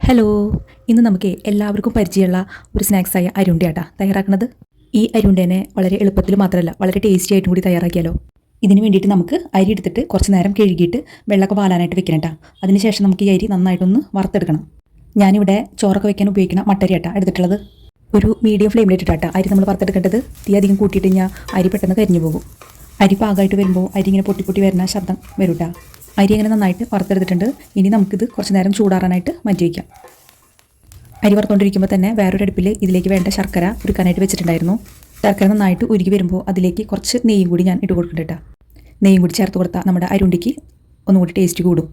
Hello ഇന്ന് നമുക്ക് എല്ലാവർക്കും പരിചയമുള്ള ഒരു സ്നാക്സായ അരുണ്ടയാട്ടാ തയ്യാറാക്കുന്നത് ഈ അരുണ്ടേനെ വളരെ എളുപ്പത്തിൽ മാത്രമല്ല വളരെ ടേസ്റ്റി ആയിട്ടും കൂടി തയ്യാറാക്കിയാലോ. ഇതിന് വേണ്ടിയിട്ട് നമുക്ക് അരി എടുത്തിട്ട് കുറച്ച് നേരം കഴുകിയിട്ട് വെള്ളമൊക്കെ വാലാനായിട്ട് വെക്കണം കേട്ടോ അതിനുശേഷം നമുക്ക് ഈ അരി നന്നായിട്ടൊന്ന് വറുത്തെടുക്കണം. ഞാനിവിടെ ചോറൊക്കെ വെക്കാൻ ഉപയോഗിക്കുന്ന മട്ടരിയാട്ടാ എടുത്തിട്ടുള്ളത്. ഒരു മീഡിയം ഫ്ലെയിമിൽ ഫ്ലെയിമിലിട്ടിട്ടാ അരി നമ്മൾ വറുത്തെടുക്കേണ്ടത്. തീ അധികം കൂട്ടിയിട്ട് കഴിഞ്ഞാൽ അരി പെട്ടെന്ന് കരിഞ്ഞു പോകും. അരി പാകമായിട്ട് വരുമ്പോൾ അരി ഇങ്ങനെ പൊട്ടി പൊട്ടി വരുന്ന ശബ്ദം വരും ട്ടാ. അരി അങ്ങനെ നന്നായിട്ട് വറുത്തെടുത്തിട്ടുണ്ട്. ഇനി നമുക്കിത് കുറച്ച് നേരം ചൂടാറാനായിട്ട് മാറ്റി വയ്ക്കാം. അരി വറുത്തുകൊണ്ടിരിക്കുമ്പോൾ തന്നെ വേറൊരു അടുപ്പിൽ ഇതിലേക്ക് വേണ്ട ശർക്കര ഉരുക്കാനായിട്ട് വെച്ചിട്ടുണ്ടായിരുന്നു. ശർക്കര നന്നായിട്ട് ഉരുകി വരുമ്പോൾ അതിലേക്ക് കുറച്ച് നെയ്യും കൂടി ഞാൻ ഇട്ട് കൊടുക്കുന്നുണ്ട് നെയ്യും കൂടി ചേർത്ത് കൊടുത്താൽ നമ്മുടെ അരുണ്ടിക്ക് ഒന്നുകൂടി ടേസ്റ്റ് കൂടും.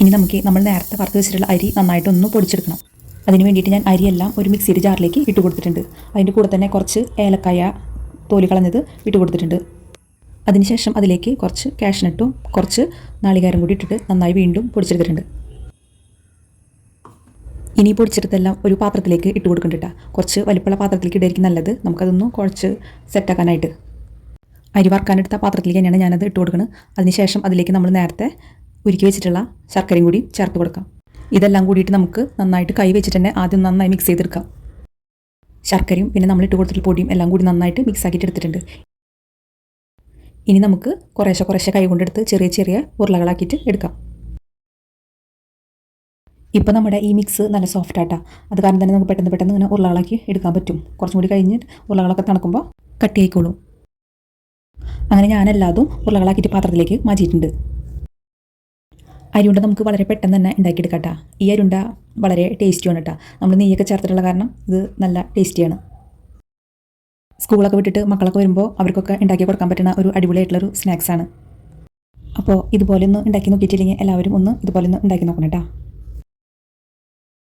ഇനി നമുക്ക് നമ്മൾ നേരത്തെ വറുത്ത് വെച്ചിട്ടുള്ള അരി നന്നായിട്ടൊന്ന് പൊടിച്ചെടുക്കണം. അതിന് വേണ്ടിയിട്ട് ഞാൻ അരിയെല്ലാം ഒരു മിക്സിയുടെ ജാറിലേക്ക് ഇട്ട് കൊടുത്തിട്ടുണ്ട്. അതിന്റെ കൂടെ തന്നെ കുറച്ച് ഏലക്കായ തോലി കളഞ്ഞത് ഇട്ട് കൊടുത്തിട്ടുണ്ട്. അതിനുശേഷം അതിലേക്ക് കുറച്ച് കാഷ്നട്ടും കുറച്ച് നാളികാരം കൂടി ഇട്ടിട്ട് നന്നായി വീണ്ടും പൊടിച്ചെടുത്തിട്ടുണ്ട്. ഇനി പൊടിച്ചെടുത്തെല്ലാം ഒരു പാത്രത്തിലേക്ക് ഇട്ട് കൊടുക്കണ്ടിട്ട കുറച്ച് വലിപ്പമുള്ള പാത്രത്തിലേക്ക് ഇടായിരിക്കും നല്ലത്. നമുക്കതൊന്ന് കുറച്ച് സെറ്റാക്കാനായിട്ട് അരി വറുക്കാനെടുത്ത പാത്രത്തിലേക്ക് തന്നെയാണ് ഞാനത് ഇട്ട് കൊടുക്കുന്നത് അതിനുശേഷം അതിലേക്ക് നമ്മൾ നേരത്തെ ഉരുക്കി വെച്ചിട്ടുള്ള ശർക്കരയും കൂടി ചേർത്ത് കൊടുക്കാം. ഇതെല്ലാം കൂടിയിട്ട് നമുക്ക് നന്നായിട്ട് കൈ വെച്ചിട്ട് തന്നെ ആദ്യം നന്നായി മിക്സ് ചെയ്തെടുക്കാം. ശർക്കരയും പിന്നെ നമ്മൾ ഇട്ട് കൊടുത്തിട്ടുള്ള പൊടിയും എല്ലാം കൂടി നന്നായിട്ട് മിക്സ് ആക്കിയിട്ട് എടുത്തിട്ടുണ്ട്. ഇനി നമുക്ക് കുറേശ്ശെ കുറേശ്ശെ കൈ കൊണ്ടെടുത്ത് ചെറിയ ചെറിയ ഉരുളകളാക്കിയിട്ട് എടുക്കാം. ഇപ്പോൾ നമ്മുടെ ഈ മിക്സ് നല്ല സോഫ്റ്റ് ആട്ടാ. അത് കാരണം തന്നെ നമുക്ക് പെട്ടെന്ന് പെട്ടെന്ന് ഇങ്ങനെ ഉരുളകളാക്കി എടുക്കാൻ പറ്റും. കുറച്ചും കൂടി കഴിഞ്ഞ് ഉരുളകളൊക്കെ തണുക്കുമ്പോൾ കട്ടിയായിക്കോളും അങ്ങനെ ഞാൻ എല്ലാതും ഉരുളകളാക്കിയിട്ട് പാത്രത്തിലേക്ക് മാറ്റിയിട്ടുണ്ട്. അരിയുണ്ട നമുക്ക് വളരെ പെട്ടെന്ന് തന്നെ ഉണ്ടാക്കിയെടുക്കാം കേട്ടോ ഈ അരിയുണ്ട വളരെ ടേസ്റ്റിയാണ് കേട്ടോ നമ്മൾ നെയ്യൊക്കെ ചേർത്തിട്ടുള്ള കാരണം ഇത് നല്ല ടേസ്റ്റിയാണ് സ്കൂളൊക്കെ വിട്ടിട്ട് മക്കളൊക്കെ വരുമ്പോൾ അവർക്കൊക്കെ ഉണ്ടാക്കി കൊടുക്കാൻ പറ്റുന്ന ഒരു അടിപൊളിയായിട്ടുള്ളൊരു സ്നാക്സാണ്. അപ്പോൾ ഇതുപോലെ ഒന്ന് ഉണ്ടാക്കി നോക്കിയിട്ടില്ലെങ്കിൽ എല്ലാവരും ഒന്ന് ഇതുപോലെ ഒന്ന് ഉണ്ടാക്കി നോക്കണം കേട്ടോ